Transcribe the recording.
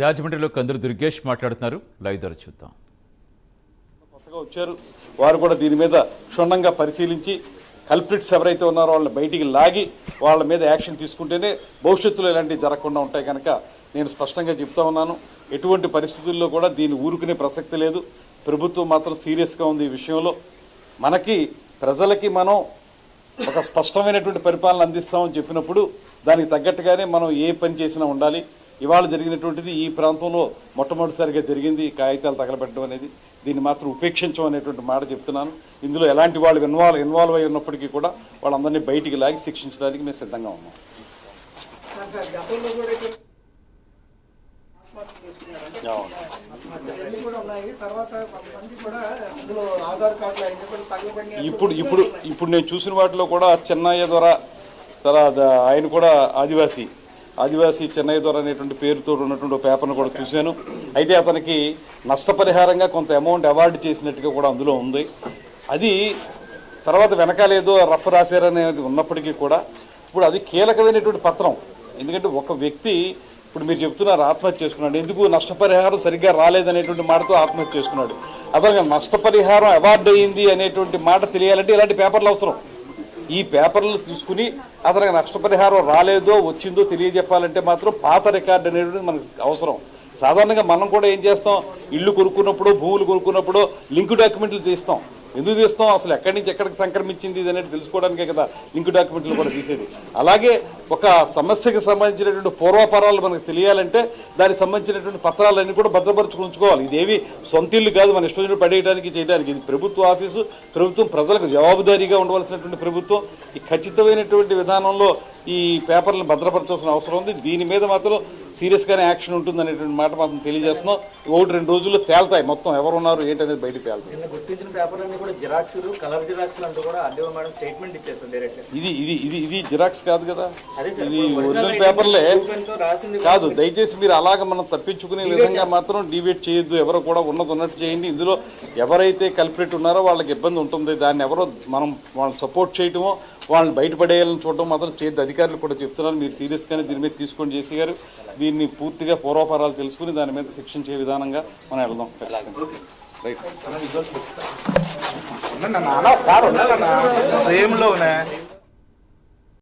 రాజమండ్రిలో కందులు దుర్గేష్ మాట్లాడుతున్నారు. లైవ్ ద్వారా చూద్దాం. కొత్తగా వచ్చారు. వారు కూడా దీని మీద క్షుణ్ణంగా పరిశీలించి కల్ప్రిట్స్ ఎవరైతే ఉన్నారో వాళ్ళని బయటికి లాగి వాళ్ళ మీద యాక్షన్ తీసుకుంటేనే భవిష్యత్తులో ఇలాంటివి జరగకుండా ఉంటాయి కనుక నేను స్పష్టంగా చెప్తా ఉన్నాను. ఎటువంటి పరిస్థితుల్లో కూడా దీన్ని ఊరుకునే ప్రసక్తి లేదు. ప్రభుత్వం మాత్రం సీరియస్గా ఉంది ఈ విషయంలో. మనకి ప్రజలకి మనం ఒక స్పష్టమైనటువంటి పరిపాలన అందిస్తామని చెప్పినప్పుడు దానికి తగ్గట్టుగానే మనం ఏ పని చేసినా ఉండాలి. ఇవాళ జరిగినటువంటిది ఈ ప్రాంతంలో మొట్టమొదటిసారిగా జరిగింది. కాగితాలు తగలబెట్టడం అనేది దీన్ని మాత్రం ఉపేక్షించం అనేటువంటి మాట చెప్తున్నాను. ఇందులో ఎలాంటి వాళ్ళు ఇన్వాల్వ్ ఇన్వాల్వ్ అయి ఉన్నప్పటికీ కూడా వాళ్ళందరినీ బయటికి లాగి శిక్షించడానికి మేము సిద్ధంగా ఉన్నాం. ఇప్పుడు ఇప్పుడు ఇప్పుడు నేను చూసిన వాటిలో కూడా చెన్నయ్య ద్వారా తర్వాత ఆయన కూడా ఆదివాసీ. ఆదివాసీ చెన్నై ద్వారా అనేటువంటి పేరుతో ఉన్నటువంటి పేపర్ను కూడా చూశాను. అయితే అతనికి నష్టపరిహారంగా కొంత అమౌంట్ అవార్డు చేసినట్టుగా కూడా అందులో ఉంది. అది తర్వాత వెనకాలేదో రఫ్ రాశారనేది ఉన్నప్పటికీ కూడా ఇప్పుడు అది కీలకమైనటువంటి పత్రం. ఎందుకంటే ఒక వ్యక్తి ఇప్పుడు మీరు చెప్తున్నారు ఆత్మహత్య చేసుకున్నాడు. ఎందుకు నష్టపరిహారం సరిగ్గా రాలేదనేటువంటి మాటతో ఆత్మహత్య చేసుకున్నాడు. అతనికి నష్టపరిహారం అవార్డు అయింది అనేటువంటి మాట తెలియాలంటే ఇలాంటి పేపర్లు అవసరం. ఈ పేపర్లు తీసుకుని అతనికి నష్టపరిహారం రాలేదో వచ్చిందో తెలియజెప్పాలంటే మాత్రం పాత రికార్డు అనేటువంటిది మనకు అవసరం. సాధారణంగా మనం కూడా ఏం చేస్తాం? ఇల్లు కొనుక్కున్నప్పుడు భూములు కొనుక్కున్నప్పుడు లింక్ డాక్యుమెంట్లు తీస్తాం. ఎందుకు తీస్తాం? అసలు ఎక్కడి నుంచి ఎక్కడికి సంక్రమించింది ఇది అనేది తెలుసుకోవడానికే కదా లింక్ డాక్యుమెంట్లు కూడా తీసేది. అలాగే ఒక సమస్యకి సంబంధించినటువంటి పూర్వాపరాలు మనకు తెలియాలంటే దానికి సంబంధించినటువంటి పత్రాలన్నీ కూడా భద్రపరచుకుని ఉంచుకోవాలి. ఇదేవి సొంత ఇల్లు కాదు మన ఇష్టం పడేయడానికి చేయడానికి ఇది ప్రభుత్వ ఆఫీసు. ప్రభుత్వం ప్రజలకు జవాబుదారీగా ఉండవలసినటువంటి ప్రభుత్వం. ఈ ఖచ్చితమైనటువంటి విధానంలో ఈ పేపర్లను భద్రపరచాల్సిన అవసరం ఉంది. దీని మీద మాత్రం సీరియస్గానే యాక్షన్ ఉంటుంది అనేటువంటి మాట మాత్రం తెలియజేస్తున్నాం. ఒకటి రెండు రోజుల్లో తేల్తాయి. మొత్తం ఎవరు ఉన్నారు ఏంటనేది బయటికి తేలుతాయి ఇది ఇది ఇది ఇది జిరాక్స్ కాదు కదా? ఇది ఒరిజినల్ పేపర్లే కాదు. దయచేసి మీరు అలాగ మనం తప్పించుకునే విధంగా మాత్రం డిబేట్ చేయొద్దు. ఎవరు కూడా ఉన్నది ఉన్నట్టు చేయండి. ఇందులో ఎవరైతే కల్పరేట్ ఉన్నారో వాళ్ళకి ఇబ్బంది ఉంటుంది. దాన్ని ఎవరో మనం వాళ్ళని సపోర్ట్ చేయటమో వాళ్ళని బయటపడేయాలని చూడటం మాత్రం చేయొద్దు. అధికారులు కూడా చెప్తున్నారు. మీరు సీరియస్గానే దీని మీద తీసుకొని చేసి గారు. దీన్ని పూర్తిగా పూర్వపరాలు తెలుసుకుని దాని మీద శిక్షించే విధానంగా మనం వెళ్దాం. రైట్. ఫ్రేమ్లోనే